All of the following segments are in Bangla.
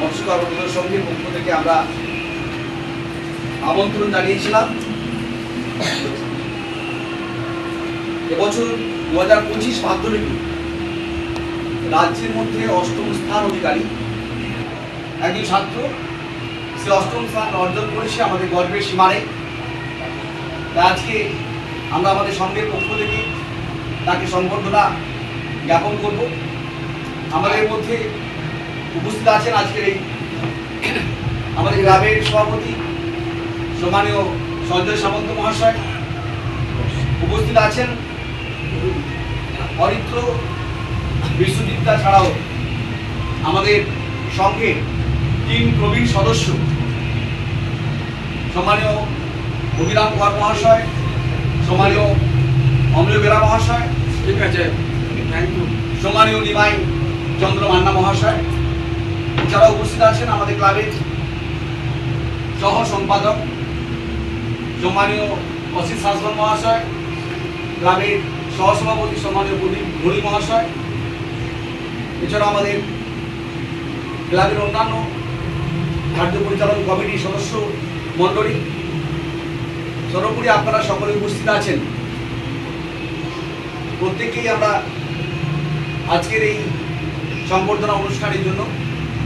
মৎস্য কর্মকাণ্ড সঙ্গীর পক্ষ থেকে আমরা আমন্ত্রণ জানিয়েছিলাম। এবছর দু হাজার পঁচিশ মাধ্যমিক রাজ্যের মধ্যে অষ্টম স্থান অধিকারী। একজন ছাত্র, সে অষ্টম স্থান অর্জন করেছে আমাদের গর্বের সীমারে আজকে আমরা আমাদের সঙ্গে পক্ষ থেকে তাকে সম্বর্ধনা জ্ঞাপন করব। আমাদের মধ্যে উপস্থিত আছেন আজকের এই আমাদের গ্রামের সভাপতি সম্মানীয় সঞ্জয় সামন্ত মহাশয়। উপস্থিত আছেন অরিত্র বিশ্ববিদ্যা ছাড়াও আমাদের সঙ্গে তিন প্রবীণ সদস্য। সম্মানীয় অভিরাম কুমার মহাশয় সম্মানীয় অমলীয় বেরা মহাশয় ঠিক আছে থ্যাংক ইউ সম্মানীয় নিমাই চন্দ্র মান্না মহাশয়। যারা উপস্থিত আছেন আমাদের ক্লাবের সহ সম্পাদক সম্মানীয় অসিত শাসন মহাশয়, ক্লাবের সহসভাপতি সম্মানীয় প্রদীপ ঘড়ি মহাশয়, এছাড়া আমাদের ক্লাবের অন্যান্য কার্য পরিচালন কমিটির সদস্য মণ্ডলী। সর্বোপরি আপনারা সকলে উপস্থিত আছেন। প্রত্যেকেই আমরা আজকের এই সংবর্ধনা অনুষ্ঠানের জন্য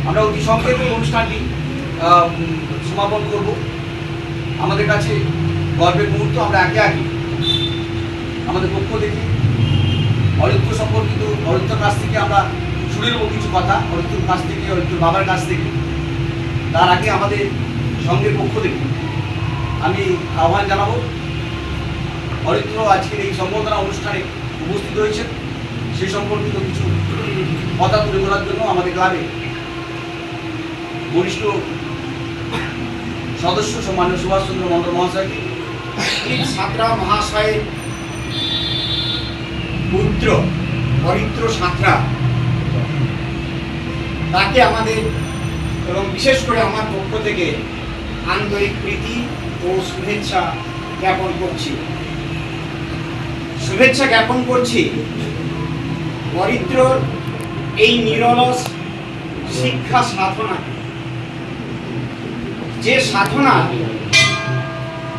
আমরা অতি সংক্ষেপে অনুষ্ঠানটি সমাপন করব। আমাদের কাছে গর্বের মুহূর্ত, আমরা একে একে আমাদের পক্ষ থেকে অরিত্র সম্পর্কিত, অরিত্রর কাছ থেকে আমরা শুনে নেব কিছু কথা। অরিত্রর কাছ থেকে, অরিত্রর বাবার কাছ থেকে। তার আগে আমাদের সঙ্গে পক্ষ থেকে আমি আহ্বান জানাব, অরিত্র আজকের এই সম্বর্ধনা অনুষ্ঠানে উপস্থিত হয়েছেন। সে সম্পর্কিত কিছু কথা তুলে ধরার জন্য আমাদের ক্লাবে বরিষ্ঠ সদস্য সম্মানীয় সুভাষচন্দ্র মন্ডল মহাশয়কে এই সাঁতরা মহাশয়ের পুত্র হরিদ্র সাঁতরা। তাকে আমাদের এবং বিশেষ করে আমার পক্ষ থেকে আন্তরিক প্রীতি ও শুভেচ্ছা জ্ঞাপন করছি। শুভেচ্ছা জ্ঞাপন করছি। হরিদ্রর এই নিরলস শিক্ষা সাধনা যে সাধনা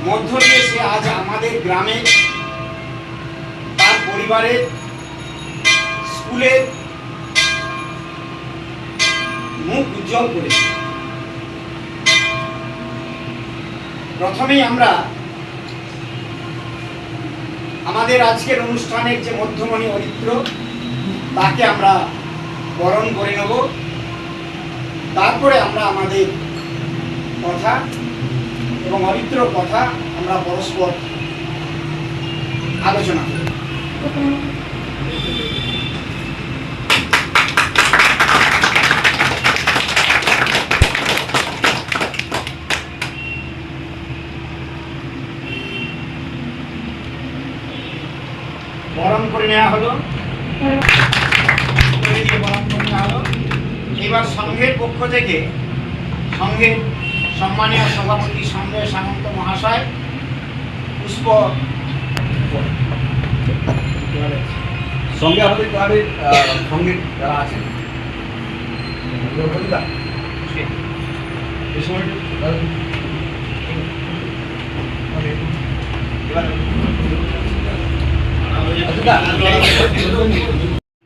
মধ্য দিয়ে সে আজ আমাদের গ্রামে, তার পরিবারের স্কুলের মুখ উজ্জ্বল করেছে। প্রথমেই আমরা আমাদের আজকের অনুষ্ঠানের যে মধ্যমণি অরিত্র, তাকে আমরা বরণ করে নেব। তারপরে আমরা আমাদের কথা এবং অরিত্র কথা আমরা পরস্পর আলোচনা করি। বরণ করে নেওয়া হলো। বরণ করে নেওয়া হলো। এবার সংঘের পক্ষ থেকে সংঘের সম্মানীয় সভাপতি সঞ্জয় সামন্ত মহাশয় পুষ্প সঙ্গে আমাদের ক্লাবের সঙ্গে যারা আছেন।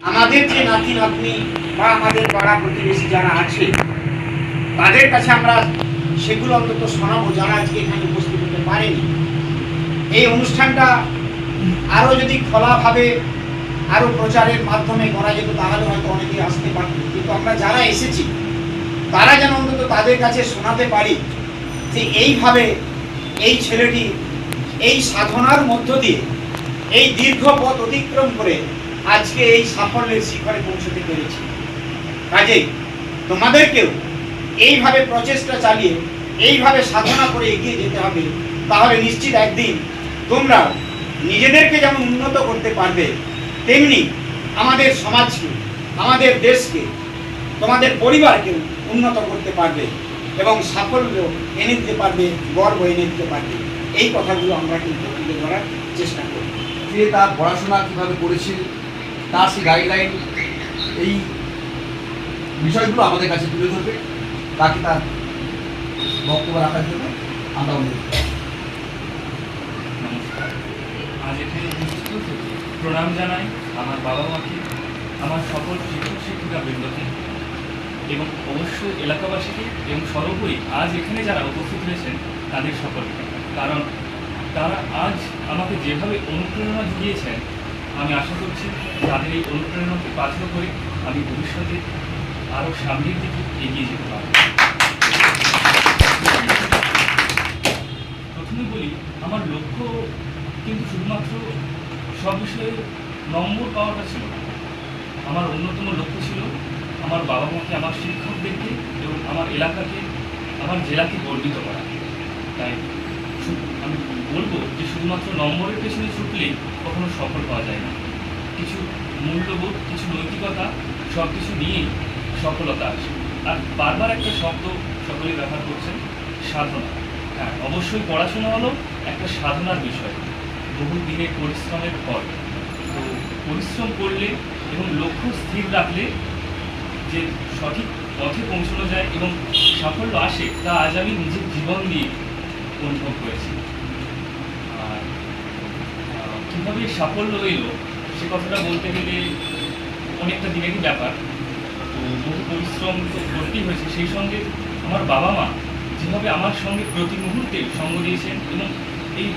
আমাদের যে নাতি নাতনি বা আমাদের পাড়া প্রতিবেশী যারা আছে তাদের কাছে আমরা সেগুলো অন্তত শোনাবো, যারা আজকে এখানে উপস্থিত হতে পারেনি। এই অনুষ্ঠানটা আরও যদি খোলাভাবে আরও প্রচারের মাধ্যমে করা যেত, তাহলে হয়তো অনেকে আসতে পারত। কিন্তু আমরা যারা এসেছি, তারা যেন অন্তত তাদের কাছে শোনাতে পারি যে এইভাবে এই ছেলেটি এই সাধনার মধ্য দিয়ে, এই দীর্ঘ পথ অতিক্রম করে আজকে এই সাফল্যের শিখরে পৌঁছতে পেরেছি। কাজেই তোমাদেরকেও এইভাবে প্রচেষ্টা চালিয়ে এইভাবে সাধনা করে এগিয়ে যেতে হবে, তাহলে নিশ্চিত একদিন তোমরা নিজেদেরকে যেমন উন্নত করতে পারবে, তেমনি আমাদের সমাজকে, আমাদের দেশকে, তোমাদের পরিবারকে উন্নত করতে পারবে এবং সাফল্য এনে দিতে পারবে, গর্ব এনে দিতে পারবে। এই কথাগুলো আমরা কিন্তু তুলে ধরার চেষ্টা করি যে তার পড়াশোনা কীভাবে করেছে, তার সেই গাইডলাইন এই বিষয়গুলো আমাদের কাছে তুলে ধরবে, তাকে তার বক্তব্য রাখার জন্য আমরা অনুরোধ। নমস্কার। আজ এখানে উপস্থিত প্রণাম জানাই আমার বাবা মাকে আমার সকল শিক্ষক শিক্ষিকা বৃন্দকে এবং অবশ্যই এলাকাবাসীকে এবং সর্বোপরি আজ এখানে যারা উপস্থিত হয়েছেন, তাদের সকলকে। কারণ তারা আজ আমাকে যেভাবে অনুপ্রেরণা জুগিয়েছেন আমি আশা করছি তাদের এই অনুপ্রেরণাকে পাথর করে আমি ভবিষ্যতে আরও সামনের দিকে এগিয়ে যেতে পারব। প্রথমে বলি, আমার লক্ষ্য কিন্তু শুধুমাত্র সব বিষয়ে নম্বর পাওয়াটা ছিল আমার অন্যতম লক্ষ্য ছিল আমার বাবা মাকে, আমার শিক্ষকদেরকে এবং আমার এলাকাকে, আমার জেলাকে গর্বিত করা। তাই আমি বলব যে শুধুমাত্র নম্বরের পেছনে ছুটলেই কখনো সফল পাওয়া যায় না। কিছু মূল্যবোধ, কিছু নৈতিকতা সব কিছু নিয়েই সফলতা আসে। আর বারবার একটা শব্দ সকলেই ব্যবহার করছেন, সাধনা। অবশ্যই পড়াশোনা হলো একটা সাধনার বিষয়। বহু দিনের পরিশ্রমের ফল। তো পরিশ্রম করলে এবং লক্ষ্য স্থির রাখলে যে সঠিক পথে পৌঁছানো যায় এবং সাফল্য আসে, তা আজ আমি নিজের জীবন দিয়ে অনুভব করেছি। আর কীভাবে সাফল্য এলো, সে কথাটা বলতে গেলে অনেকটা দিনেরই ব্যাপার। তো বহু পরিশ্রম তো করতেই হয়েছে। সেই সঙ্গে আমার বাবা মা যেভাবে আমার সঙ্গে প্রতি মুহূর্তে সঙ্গ দিয়েছেন এবং এই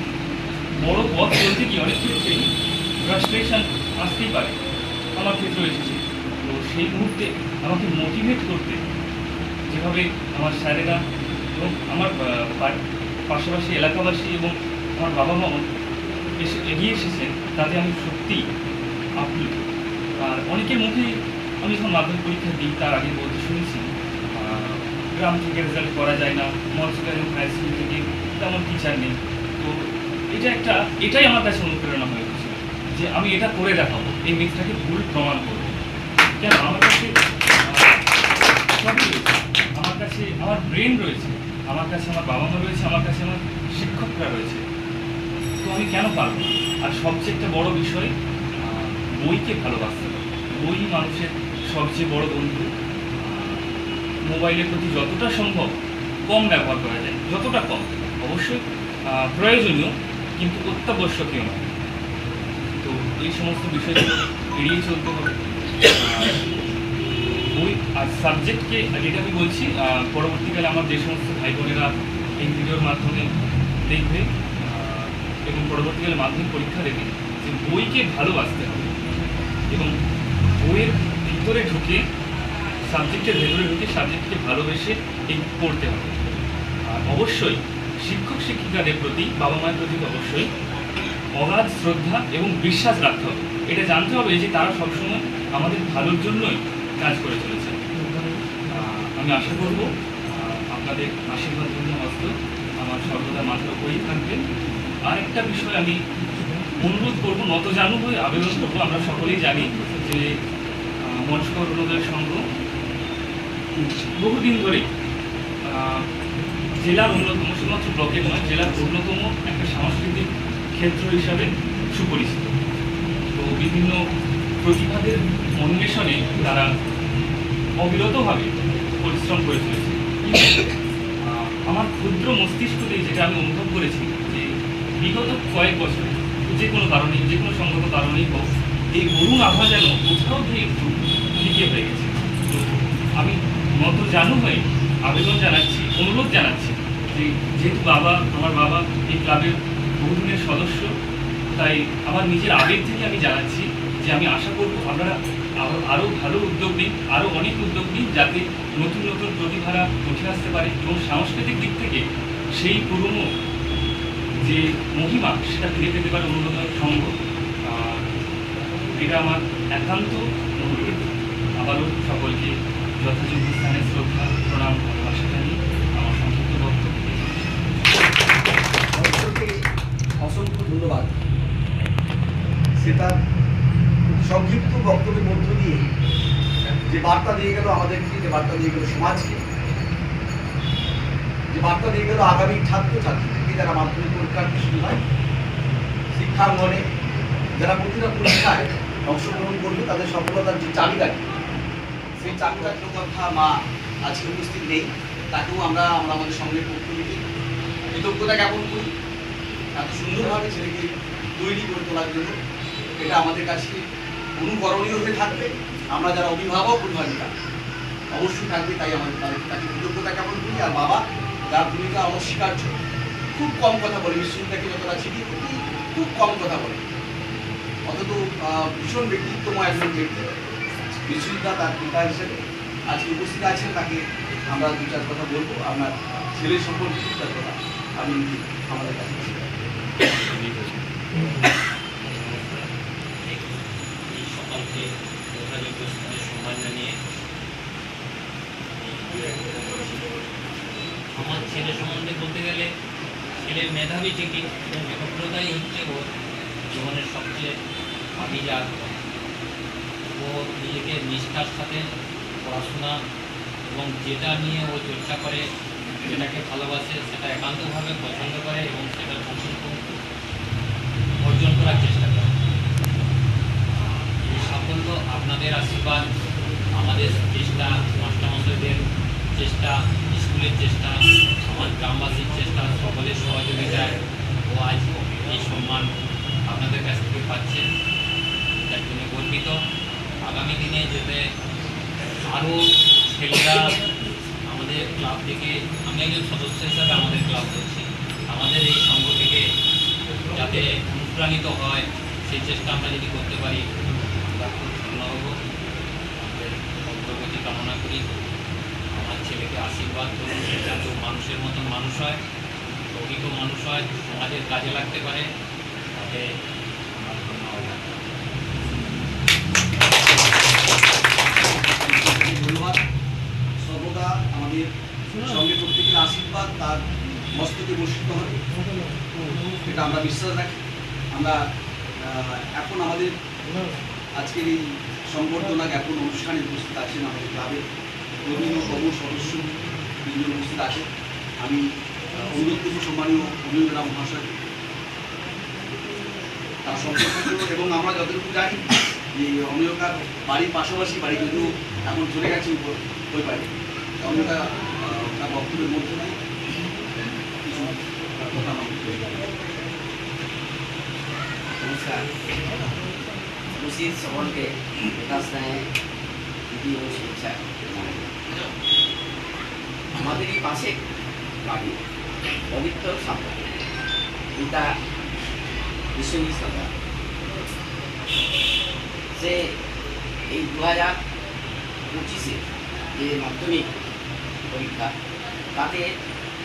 বড় পথ চলতে গিয়ে অনেক ক্ষেত্রেই ফ্রাস্ট্রেশন আসতেই পারে আমার ক্ষেত্রেও এসেছে। তো সেই মুহূর্তে আমাকে মোটিভেট করতে যেভাবে আমার স্যারেরা এবং আমার পাশাপাশি এলাকাবাসী এবং আমার বাবা মাও এসে এগিয়ে এসেছেন, তাতে আমি সত্যিই আপ্লুত। আর অনেকের মুখে আমি যখন মাধ্যমিক পরীক্ষা দিই, তার আগে বলতে শুনেছি গ্রাম থেকে রেজাল্ট করা যায় না মনসুকার হাই স্কুল থেকে তেমন টিচার নেই। তো এটা একটা, এটাই আমার কাছে অনুপ্রেরণা হয়ে গেছে যে আমি এটা করে দেখাবো, এই মিথটাকে ভুল প্রমাণ করব। কেন? আমার কাছে। আমার কাছে, আমার ব্রেন রয়েছে, আমার কাছে আমার বাবা মা রয়েছে, আমার কাছে আমার শিক্ষকরা রয়েছে। তো আমি কেন পারব আর সবচেয়ে একটা বড় বিষয় বইকে ভালোবাসতে বই মানুষের সবচেয়ে বড় বন্ধু মোবাইলের প্রতি যতটা সম্ভব কম ব্যবহার করা যায়, যতটা কম। অবশ্যই প্রয়োজনীয়, কিন্তু অত্যাবশ্যকীয় নয়। তো এই সমস্ত বিষয়গুলো এড়িয়ে চলতে হবে। বই আর সাবজেক্টকে যেটা আমি বলছি পরবর্তীকালে আমার যে সমস্ত ভাই বোনেরা এই ভিডিওর মাধ্যমে দেখবে এবং পরবর্তীকালে মাধ্যমিক পরীক্ষা দেবে, যে বইকে ভালোবাসতে হবে। এবং বইয়ের ভিতরে ঢুকে সাবজেক্টের ভেতরে ঢুকে সাবজেক্টকে ভালোবেসে এই পড়তে হবে। আর অবশ্যই শিক্ষক শিক্ষিকাদের প্রতি, বাবা মায়ের প্রতি অবশ্যই অগাধ শ্রদ্ধা এবং বিশ্বাস রাখতে হবে। এটা জানতে হবে যে তারা সবসময় আমাদের ভালোর জন্যই কাজ করে চলেছে। আমি আশা করব আপনাদের আশীর্বাদ হস্ত আমার সর্বদা মাথার উপরেই থাকবে। আর একটা বিষয় আমি অনুরোধ করব, নত জানু হয়ে আবেদন করব। আমরা সকলেই জানি যে মনস্কর অরুণোদয় সংঘ বহুদিন ধরে জেলার অন্যতম, শুধুমাত্র ব্লকের নয়, জেলার অন্যতম একটা সাংস্কৃতিক ক্ষেত্র হিসাবে সুপরিচিত। তো বিভিন্ন প্রতিভাদের অন্বেষণে তারা অবিরতভাবে পরিশ্রম করে চলেছে। আমার ক্ষুদ্র মস্তিষ্কতে যেটা আমি অনুভব করেছি যে বিগত কয়েক বছর, যে কোনো কারণে, যে কোনো সংগত কারণেই হোক, এই অরুণ আভা যেন কোথাও গিয়ে একটু হয়ে গেছে। তো আমি নত জানু হয়ে আবেদন জানাচ্ছি, অনুরোধ জানাচ্ছি যে যেহেতু বাবা, আমার বাবা এই ক্লাবের বহুদিনের সদস্য, তাই আমার নিজের আবেগ থেকে আমি জানাচ্ছি যে আমি আশা করব আপনারা আরও আরও ভালো উদ্যোগ নিন আরও অনেক উদ্যোগ নিন যাতে নতুন নতুন প্রতিভারা উঠে আসতে পারে এবং সাংস্কৃতিক দিক থেকে সেই পুরনো যে মহিমা সেটা ফিরে পেতে পারে অনুরোধ সঙ্গ এটা আমার একান্ত অনুরোধ। আবারও সকলকে যথাযোগ্য সংক্ষিপ্ত অসংখ্য ধন্যবাদ। সে তার বক্তব্যের মধ্য দিয়ে যে বার্তা দিয়ে গেল আমাদেরকে, যে বার্তা দিয়ে গেল সমাজকে, যে বার্তা দিয়ে গেল আগামী ছাত্রছাত্রীদেরকে যারা মাধ্যমিক পরীক্ষার শুরু হয়, শিক্ষাঙ্গনে যারা প্রতিটা পরীক্ষায় অংশগ্রহণ করবে, তাদের সফলতার যে চাবিকাঠি সেই চাবিকাঠির কথা মা আজকে উপস্থিত নেই, তাকেও আমরা আমরা আমাদের সঙ্গে থেকে কৃতজ্ঞতা জ্ঞাপন করি। এত সুন্দরভাবে ছেলেকে তৈরি করে তোলার জন্য এটা আমাদের কাছে অনুকরণীয় হয়ে থাকবে। আমরা যারা অভিভাবক, অভিভাবিকা, অবশ্যই থাকবে, তাই আমাদের তাদের কাছে কৃতজ্ঞতা জ্ঞাপন করি। আর বাবা, যার ভূমিকা অনস্বীকার্য, খুব কম কথা বলে বিশ্বজিৎটাকে যতটা চিঠি খুব কম কথা বলে। অথচ ভীষণ ব্যক্তিত্বময় একজন ব্যক্তি। বিশ্বজিৎদা তার পিতা হিসেবে আজকে উপস্থিত আছেন, তাকে আমরা দু চার কথা বলব। আপনার ছেলে সম্পর্কে দু কথা আপনি আমাদের কাছে সকলকে যথাযোগ্য স্থানে সম্মান জানিয়ে আমার ছেলে সম্বন্ধে বলতে গেলে ছেলে মেধাবী ঠিকই একগ্রতাই হচ্ছে জীবনের সবচেয়ে অভিজাত ও নিজেকে নিষ্ঠার সাথে পড়াশোনা এবং যেটা নিয়ে ও চর্চা করে, যেটাকে ভালোবাসে, সেটা একান্তভাবে পছন্দ করে এবং সেটা অর্জন করার চেষ্টা করে। এই সাফল্য আপনাদের আশীর্বাদ, আমাদের চেষ্টা, মাস্টারমশাইদের চেষ্টা, স্কুলের চেষ্টা, আমার গ্রামবাসীর চেষ্টা, সকলের সহযোগিতায় ও আজ এই সম্মান আপনাদের কাছ থেকে পাচ্ছে তার জন্য গর্বিত। আগামী দিনে যাতে আরও ছেলেরা আমাদের ক্লাব থেকে, আমি একজন সদস্য হিসাবে আমাদের ক্লাব করছি আমাদের এই সংঘ থেকে যাতে অনুপ্রাণিত হয়, সেই চেষ্টা আমরা যদি করতে পারি হব। আমাদের অগ্রগতি কামনা করি। আমার ছেলেকে আশীর্বাদ করুন যাতে মানুষের মতন মানুষ হয় প্রকৃত মানুষ হয়, সমাজের কাজে লাগতে পারে। তাতে সঙ্গে প্রত্যেকের আশীর্বাদ তার মস্তকে বর্ষিত হবে। এটা আমরা বিশ্বাস রাখি। আমরা এখন আমাদের আজকের এই সংবর্ধনা জ্ঞাপন অনুষ্ঠানে উপস্থিত আছেন আমাদের ক্লাবের প্রবীণ ও সদস্য তিনজন উপস্থিত আছেন। আমি অনুরোধ করব সম্মানীয় অভিনেতা মহাশয়। তার সম্পর্কে এবং আমরা যতটুকু জানি যে অমিয়কার বাড়ির পাশাপাশি বাড়ি যদিও এখন চলে গেছে ওই বাড়ি অমিয়কা তার বক্তব্যের মধ্যে নেই কিছু কথা আমাকে। নমস্কার নেয় দিদি ও জানাই। আমাদের এই পাশে বাড়ি পবিত্র সাঁতার পিতা বিশ্বজিৎ সাঁতার সে এই দু হাজার পঁচিশে যে মাধ্যমিক পরীক্ষা, তাতে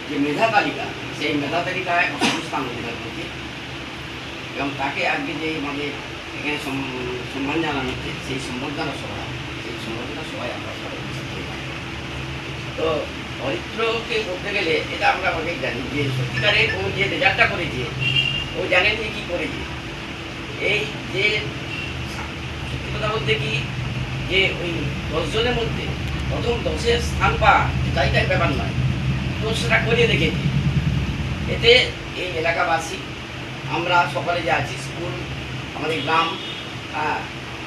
যে মেধা তালিকা, সেই মেধা তালিকায় অষ্টম স্থান অধিকার করেছে। এবং তাকে আজকে যে আমাদের এখানে সম্মান জানানো হচ্ছে, সেই সম্বর্ধনা সভা, সেই সম্বর্ধনা সভায় আমরা সবাই তো অরিত্রকে বলতে গেলে এটা আমরা অনেক জানি যে সত্যিকারে ও যে রেজাল্টটা করেছে, ও জানেন যে কী করেছে। এই যে সত্যি কথা বলতে কি, যে ওই দশজনের মধ্যে প্রথম দশের স্থান পাওয়া এটাই ব্যাপার নয়। তো সেটা করে দেখেছে এতে এই এলাকাবাসী, আমরা সকলে যে আছি, স্কুল, আমাদের গ্রাম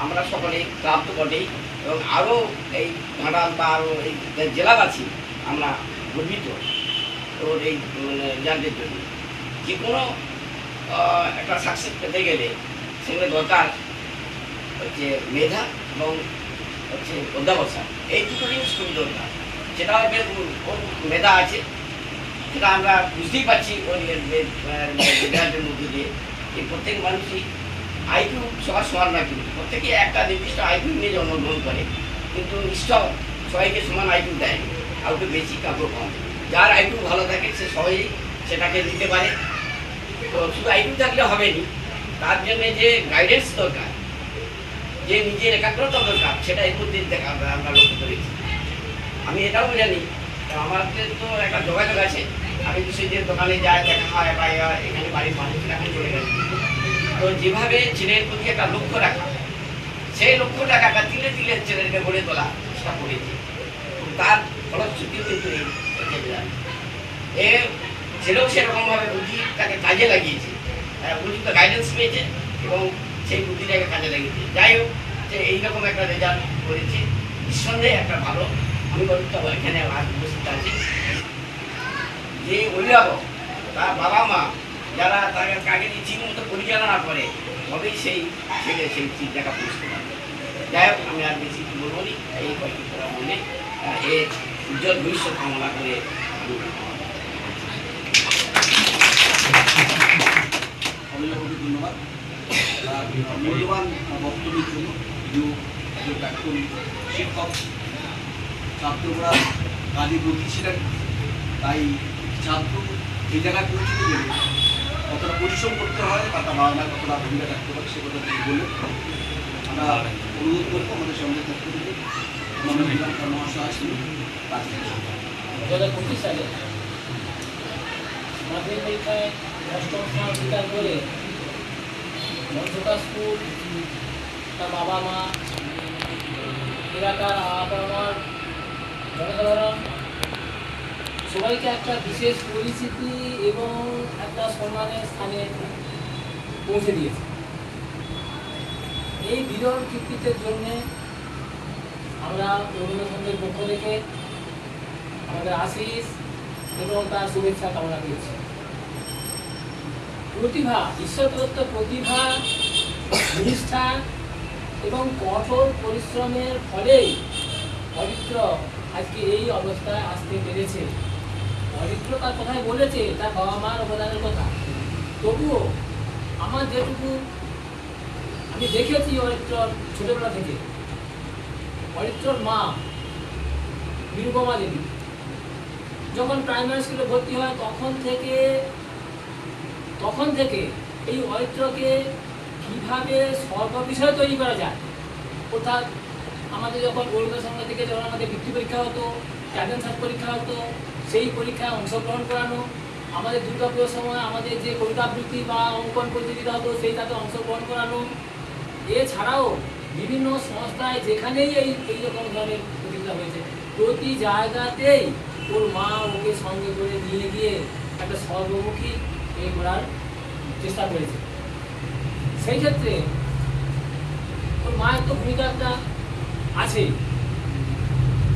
আমরা সকলে, ক্লাব তো বটেই, এবং আরও এই ঘাটাল বা আরও এই জেলাবাসী আমরা গর্বিত ওর এই রেজাল্টের জন্য যে কোনো একটা সাকসেস পেতে গেলে সেগুলো দরকার হচ্ছে মেধা এবং হচ্ছে অধ্যাবসা এই দুটো জিনিস খুবই দরকার সেটা ওর মেধা আছে, সেটা আমরা বুঝতেই পারছি ওর রেজাল্টের মধ্যে দিয়ে। যে প্রত্যেক মানুষই আইকিউ সবার সমান না কিন্তু। প্রত্যেকে একটা নির্দিষ্ট আইকিউ নিয়ে জন্মগ্রহণ করে, কিন্তু ঈশ্বর সবাইকে সমান আইকিউ দেয়নি কাউকে বেশি, কাউকে কম। যার আইকিউ ভালো থাকে, সে সবাই সেটাকে দিতে পারে। তো শুধু আইকিউ থাকলে হবে নি। তার জন্য যে গাইডেন্স দরকার যে নিজের একাগ্রতা দরকার, সেটা এর মধ্যে আমরা- আমরা লক্ষ্য করেছি আমি এটাও জানি, তো আমাদের তো একটা যোগাযোগ আছে। আমি বিশ্বজিতের দোকানে যাই, দেখা হয় বা এখানে বাড়ির মানুষের চলে গেছে। তো যেভাবে ছেলের প্রতি একটা লক্ষ্য রাখা, সেই লক্ষ্য রাখাটা তিলে তিলে ছেলেকে গড়ে তোলা চেষ্টা করেছে। তার ফলশ্রুতিও কিন্তু এই এ ছেলেও সেরকমভাবে বুদ্ধি তাকে কাজে লাগিয়েছে। উপযুক্ত গাইডেন্স পেয়েছে এবং সেই বুদ্ধিটাকে কাজে লাগিয়েছে। যাই হোক যে এইরকম একটা রেজাল্ট করেছে, নিঃসন্দেহে একটা ভালো আমি বলতে এখানে উপস্থিত আছি। যে অভিভাবক, তার বাবা মা যারা তাকে নিয়ে ঠিক মতো পরিচালনা করে, তবেই সেই ছেলে সেই জায়গা পৌঁছতে পারবে। যাই হোক, আমি আর বেশি বলব নি, এই কয়েকটি কথা বলে এর উজ্জ্বল ভবিষ্যৎ কামনা করে ধন্যবাদ। মূল্যবান বক্তব্যের জন্য একজন প্রাক্তন শিক্ষক, ছাত্ররা কাজে গতি ছিলেন। তাই ছাত্র এই জায়গায় পৌঁছতে গেলে কতটা পরিশ্রম করতে হয় বা তার বাবা কতটা ভূমিকা রাখতে পারে সে কথা তিনি বললেন আমরা অনুরোধ করব আমাদের সঙ্গে পক্ষ থেকে আমাদের মহাশয় আসেন কাজ দু হাজার সালে মাধ্যমিক পরীক্ষায় অষ্টম স্থান অধিকার করে মঞ্চকা স্কুল তার বাবা, মা, এলাকার আপার জনসাধারণ, সবাইকে একটা বিশেষ পরিচিতি এবং একটা সম্মানের স্থানে পৌঁছে দিয়েছে। এই বিরল কৃতিত্বের জন্যে আমরা রবীন্দ্রসংঘের পক্ষ থেকে আমাদের আশিস এবং তার শুভেচ্ছা কামনা করছি। প্রতিভা ঈশ্বর প্রতিভা, নিষ্ঠা এবং কঠোর পরিশ্রমের ফলেই অরিত্র আজকে এই অবস্থায় আসতে পেরেছে। অরিত্র তার কথায় বলেছে তার বাবা মার অবদানের কথা। তবুও আমার যেটুকু আমি দেখেছি অরিত্রর ছোটবেলা থেকে অরিত্রর মা নিরুপমা দেবী যখন প্রাইমারি স্কুলে ভর্তি হয়, তখন থেকে তখন থেকে এই অরিত্রকে কীভাবে সর্ব বিষয় তৈরি করা যায়? অর্থাৎ আমাদের যখন অরুণের সঙ্গে থেকে যখন আমাদের বৃত্তি পরীক্ষা হতো অ্যাটেন্সার পরীক্ষা হতো, সেই পরীক্ষায় অংশগ্রহণ করানো, আমাদের দুর্গাপুজোর সময় আমাদের যে কবিতা আবৃত্তি বা অঙ্কন প্রতিযোগিতা হতো সেই তাতে অংশগ্রহণ করানো। এছাড়াও বিভিন্ন সংস্থায় যেখানেই এই এই রকম ধরনের প্রতিযোগিতা হয়েছে, প্রতি জায়গাতেই ওর মা ওকে সঙ্গে করে নিয়ে গিয়ে একটা সর্বমুখী এ করার চেষ্টা করেছে। সেই ক্ষেত্রে ওর মায়ের তো ভূমিকা একটা আছেই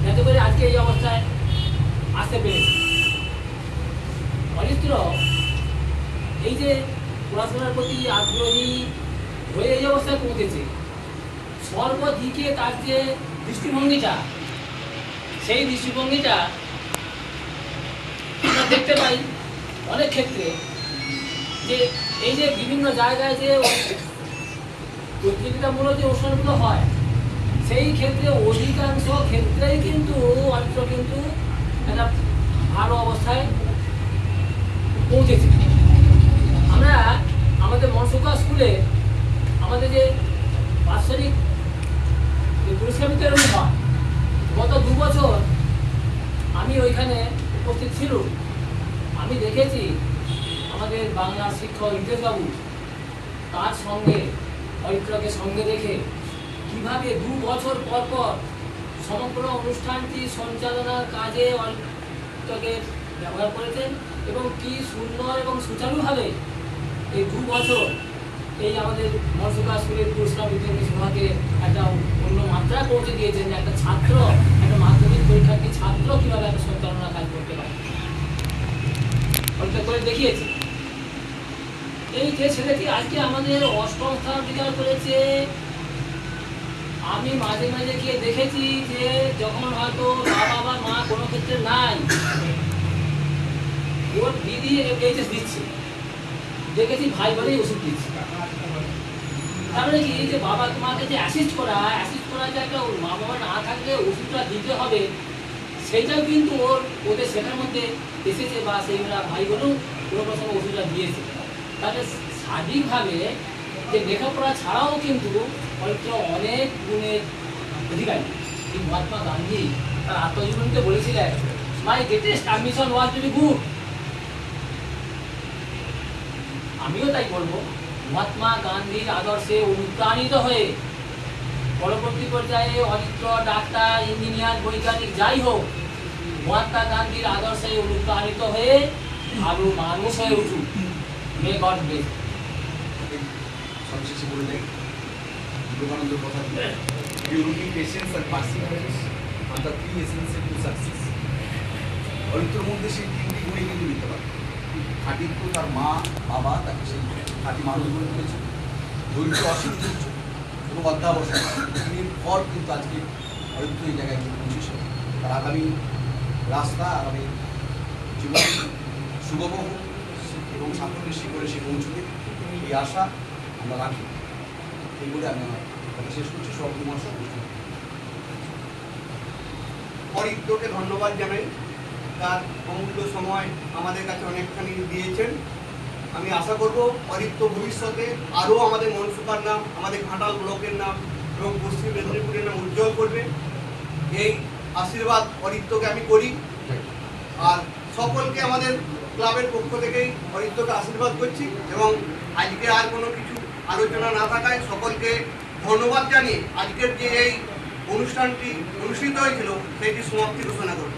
যাতে করে আজকে এই অবস্থায় আসতে পেরেছে। অরিত্র এই যে পড়াশোনার প্রতি আগ্রহী হয়ে এই অবস্থায় পৌঁছেছে, সর্বদিকে তার যে দৃষ্টিভঙ্গিটা, সেই দৃষ্টিভঙ্গিটা আমরা দেখতে পাই অনেক ক্ষেত্রে যে এই যে বিভিন্ন জায়গায় যে প্রতিযোগিতামূলক যে অনুষ্ঠানগুলো হয়, সেই ক্ষেত্রে অধিকাংশ ক্ষেত্রেই কিন্তু অনেকটা কিন্তু একটা ভালো অবস্থায় পৌঁছেছে। আমরা আমাদের মনসুকা স্কুলে আমাদের যে বাৎসরিক পুরস্কার বিতরণ হয়, গত দু বছর আমি ওইখানে উপস্থিত ছিল আমি দেখেছি আমাদের বাংলা শিক্ষক ইন্দ্রেশবাবু তার সঙ্গে অরিত্রকে সঙ্গে রেখে কীভাবে দু বছর পর পর সমগ্র অনুষ্ঠানটি সঞ্চালনার কাজে অরিত্রকে ব্যবহার করেছেন এবং কি সুন্দর এবং সুচারুভাবে এই দু বছর এই আমাদের মর্ষকা স্কুলের পুরস্কার বিতরণী সভাকে একটা অন্য মাত্রায় পৌঁছে দিয়েছেন যে একটা ছাত্র, একটা মাধ্যমিক পরীক্ষার্থী ছাত্র কীভাবে একটা সঞ্চালনা কাজ করতে পারে। করে দেখিয়েছে। এই যে ছেলেটি আজকে আমাদের অষ্টম স্থান অধিকার করেছে, আমি মাঝে মাঝে গিয়ে দেখেছি যে যখন হয়তো বাবা মা কোনো ক্ষেত্রে নাই, ওর দিদি এইচএস দিচ্ছে। দেখেছি ভাই বলেই ওষুধ দিচ্ছে। তার মানে কি? যে বাবা তোমাকে যে অ্যাসিস্ট করা অ্যাসিস্ট করা যে একটা ওর মা বাবা না থাকলে ওষুধটা দিতে হবে, সেইটাও কিন্তু ওর, ওদের শেখার মধ্যে এসেছে বা সেইগুলা ভাই বোনও কোনো প্রসঙ্গে ওষুধটা দিয়েছে। তাহলে সার্বিকভাবে যে লেখাপড়া ছাড়াও কিন্তু অরিত্র অনেক গুণের অধিকারী। এই মহাত্মা গান্ধী তার আত্মজীবনীতে বলেছিলেন my greatest ambition was to be good আমিও তাই বলব মহাত্মা গান্ধীর আদর্শে অনুপ্রাণিত হয়ে পরবর্তী পর্যায়ে অরিত্র ডাক্তার, ইঞ্জিনিয়ার, বৈজ্ঞানিক যাই হোক, মহাত্মা গান্ধীর আদর্শে অনুপ্রাণিত হয়ে ভালো মানুষ হয়ে উঠুক। May god bless. সবশেষে বলে দেয় বিবেকানন্দের কথা। ইউ রুটি পেশেন্স আর perseverance R the three essential to success অরিত্রর মধ্যে সেই তিনটি গুণে কিন্তু বিদ্যমান খাঁটিত্ব তার মা, বাবা, তাকে সেই খাঁটি মানুষ গড়ে তুলেছে ধৈর্য অসীম ধৈর্য এবং অধ্যাবসায়। তিনের ফল কিন্তু আজকে অরিত্র এই জায়গায় কিন্তু পৌঁছেছে তার আগামী রাস্তা, আগামী জীবন সুগম হোক এবং সাফল্যের শিখরে সে পৌঁছবে এই আশা আমরা রাখি। এই বলে আমি আমার কথা শেষ করছি। সব বিমর্শ অরিত্রকে ধন্যবাদ জানাই। তার অমূল্য সময় আমাদের কাছে অনেকখানি দিয়েছেন। আমি আশা করব অরিত্র ভবিষ্যতে আরও আমাদের মনসুকার নাম আমাদের ঘাটাল ব্লকের নাম এবং পশ্চিম মেদিনীপুরের নাম উজ্জ্বল করবে। এই আশীর্বাদ অরিত্রকে আমি করি। আর সকলকে আমাদের ক্লাবের পক্ষ থেকেই অরিত্রকে আশীর্বাদ করছি এবং আজকে আর কোনো কিছু আলোচনা না থাকায় সকলকে ধন্যবাদ জানিয়ে আজকের যে এই অনুষ্ঠানটি অনুষ্ঠিত হয়েছিল, সেটি সমাপ্তি ঘোষণা করছি